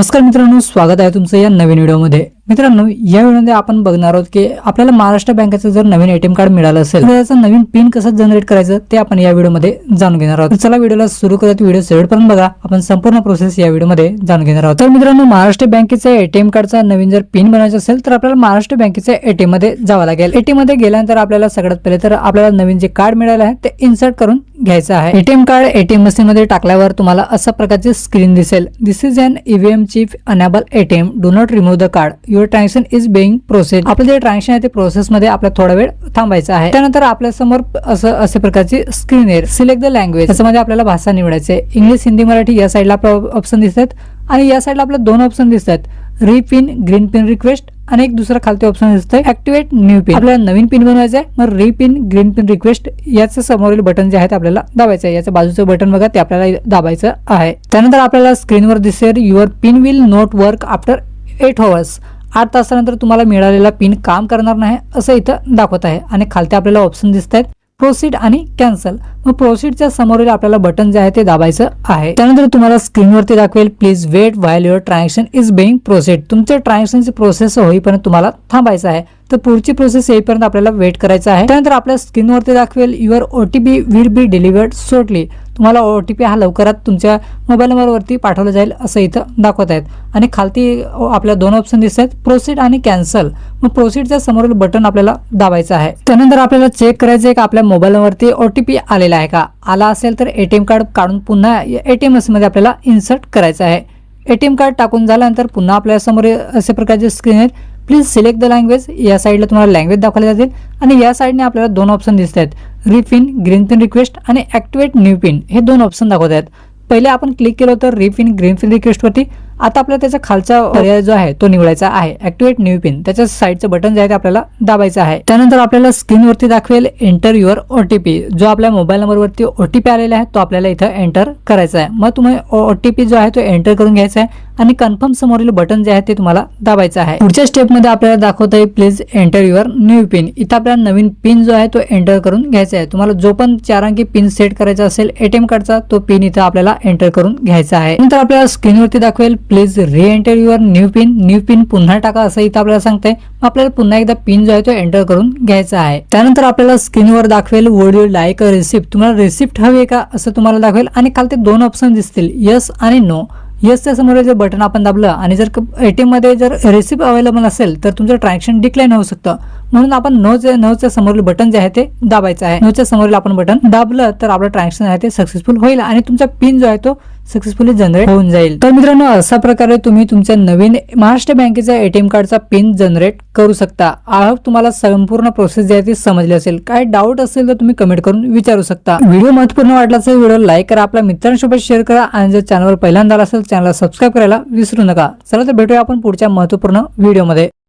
नमस्कार मित्रांनो स्वागत आहे तुमचं या नवीन व्हिडिओमध्ये. मित्रांनो या व्हिडिओमध्ये आपण बघणार आहोत की आपल्याला महाराष्ट्र बँकेचं जर नवीन एटीएम कार्ड मिळालं असेल तर त्याचं नवीन पिन कसं जनरेट करायचं ते आपण या व्हिडिओमध्ये जाणून घेणार आहोत. तर चला व्हिडिओला सुरू करत व्हिडिओ शेवटपर्यंत बघा. आपण संपूर्ण प्रोसेस या व्हिडिओमध्ये जाणून घेणार आहोत. तर मित्रांनो महाराष्ट्र बँकेचा एटीएम कार्डचा नवीन जर पिन बनायचा असेल तर आपल्याला महाराष्ट्र बँकेच्या एटीएममध्ये जावं लागेल. एटीएममध्ये गेल्यानंतर आपल्याला सगळ्यात पहिले तर आपल्याला नवीन जे कार्ड मिळालं आहे ते इन्सर्ट करून घ्यायचं आहे. एटीएम कार्ड एटीएम मशीन मध्ये टाकल्यावर तुम्हाला अशा प्रकारची स्क्रीन दिसेल. This is an EVM chip enable ATM do not remove the card your transaction is being process आपलं जे ट्रान्झॅक्शन आहे ते प्रोसेस मध्ये आपला थोडा वेळ थांबायचा आहे. त्यानंतर आपल्यासमोर असं अशा प्रकारची स्क्रीन येईल सिलेक्ट द लँग्वेज त्याच्यामध्ये आपल्याला भाषा निवडायचे इंग्लिश हिंदी मराठी या साईडला आपलं ऑप्शन दिसतात. आणि या साईडला आपल्याला दोन ऑप्शन दिसतात. रिपिन ग्रीन पिन रिक्वेस्ट आणि एक दुसरा खालती ऑप्शन दिसतंय. ऍक्टिवेट न्यू पिन आपल्याला नवीन पिन बनवायचा आहे. मग रिपिन ग्रीन पिन रिक्वेस्ट याचं समोरील बटन जे आहे ते आपल्याला दाबायचं आहे. याचं बाजूचं बटन बघा ते आपल्याला दाबायचं आहे. त्यानंतर आपल्याला स्क्रीनवर दिसेल your PIN will not work after eight hours आठ तासानंतर तुम्हाला मिळालेला पिन काम करणार नाही असं इथं दाखवत आहे. आणि खालते आपल्याला ऑप्शन दिसत आहेत प्रोसीड आणि कॅन्सल मग प्रोसीडच्या समोरील आपल्याला बटन जे आहे ते दाबायचं आहे. त्यानंतर तुम्हाला स्क्रीनवरती दाखवेल please wait while your transaction is being proceed तुमच्या ट्रान्झॅक्शनची प्रोसेस होईपर्यंत तुम्हाला थांबायचं आहे. तर पुढची प्रोसेस येईपर्यंत आपल्याला वेट करायचं आहे. त्यानंतर आपल्या स्क्रीनवरती दाखवेल your OTP will be delivered shortly तुम्हाला पी हा लवकरात तुमच्या मोबाईल नंबरवरती पाठवला जाईल असं इथं दाखवत आहेत. आणि खालती आपल्या दोन ऑप्शन दिसत आहेत प्रोसीड आणि कॅन्सल मग प्रोसीडच्या समोरील बटन आपल्याला दाबायचं आहे. त्यानंतर आपल्याला चेक करायचं आहे की आपल्या मोबाईलवरती पी आलेला आहे का? आला असेल तर एटीएम कार्ड काढून पुन्हा एटीएममध्ये आपल्याला इन्सर्ट करायचं आहे. एटीएम कार्ड टाकून झाल्यानंतर पुन्हा आपल्यासमोर अशा प्रकारचे स्क्रीन आहेत. प्लीज सिलेक्ट द लँग्वेज या साईडला तुम्हाला लँग्वेज दाखवले जातील. आणि या साईडने आपल्याला दोन ऑप्शन दिसत आहेत. रिफिन ग्रीन पिन रिक्वेस्ट आणि ऍक्टिवेट न्यू पिन हे दोन ऑप्शन दाखवत आहेत. पहिले आपण क्लिक केलं होतं रिफिन ग्रीन पिन रिक्वेस्टवरती आता आपल्याला त्याचा खालचा पर्याय जो आहे तो निवडायचा आहे. ऍक्टिवेट न्यू पिन त्याच्या साईडचं बटन जे आहे ते आपल्याला दाबायचं आहे. त्यानंतर आपल्याला स्क्रीनवरती दाखवेल एंटर युअर ओटीपी जो आपल्या मोबाईल नंबरवरती ओटीपी आलेला आहे तो आपल्याला इथं एंटर करायचा आहे. मग तुम्ही ओटीपी जो आहे तो एंटर करून घ्यायचा आहे. आणि कन्फर्म समोरील बटन जे आहे ते तुम्हाला दाबायचं आहे. पुढच्या स्टेपमध्ये आपल्याला दाखवत आहे please enter your new PIN इथं आपल्याला नवीन पिन जो आहे तो एंटर करून घ्यायचा आहे. तुम्हाला जो पण चार अंकी पिन सेट करायचा असेल एटीएम कार्डचा तो पिन इथं आपल्याला एंटर करून घ्यायचा आहे. नंतर आपल्याला स्क्रीनवरती दाखवेल please reenter your new PIN new PIN पुन्हा टाका असं इथं आपल्याला सांगते आपल्याला पुन्हा एकदा पिन जो आहे तो एंटर करून घ्यायचा आहे. त्यानंतर आपल्याला स्क्रीनवर दाखवेल वोड यू लाईक रिसिप्ट तुम्हाला रिसिप्ट हवी आहे का असं तुम्हाला दाखवेल. आणि खालते दोन ऑप्शन दिसतील यस आणि नो येसच्या समोर जर बटन आपण दाबलं आणि जर एटीएममध्ये जर रेसिप अवेलेबल असेल तर तुमचं ट्रान्झॅक्शन डिक्लाईन होऊ शकतं. म्हणून आपण नोच्या नऊच्या समोरील बटन जे आहे ते दाबायचं आहे. नऊच्या समोरील आपण बटन दाबलं तर आपलं ट्रान्झॅक्शन आहे ते सक्सेसफुल होईल आणि तुमचा पिन जो आहे तो सक्सेसफुली जनरेट होऊन जाईल. तर मित्रांनो अशा प्रकारे तुम्ही तुमच्या नवीन महाराष्ट्र बँकेच्या एटीएम कार्डचा पिन जनरेट करू शकता. आय होप तुम्हाला संपूर्ण प्रोसेस जी आहे ती समजली असेल. काय डाऊट असेल तर तुम्ही कमेंट करून विचारू शकता. व्हिडिओ महत्त्वपूर्ण वाटला असेल व्हिडिओ लाईक करा आपल्या मित्रांसोबत शेअर करा आणि जर चॅनलवर पहिल्यांदा असेल चॅनलला सबस्क्राईब करायला विसरू नका. चला तर भेटूया आपण पुढच्या महत्त्वपूर्ण व्हिडिओमध्ये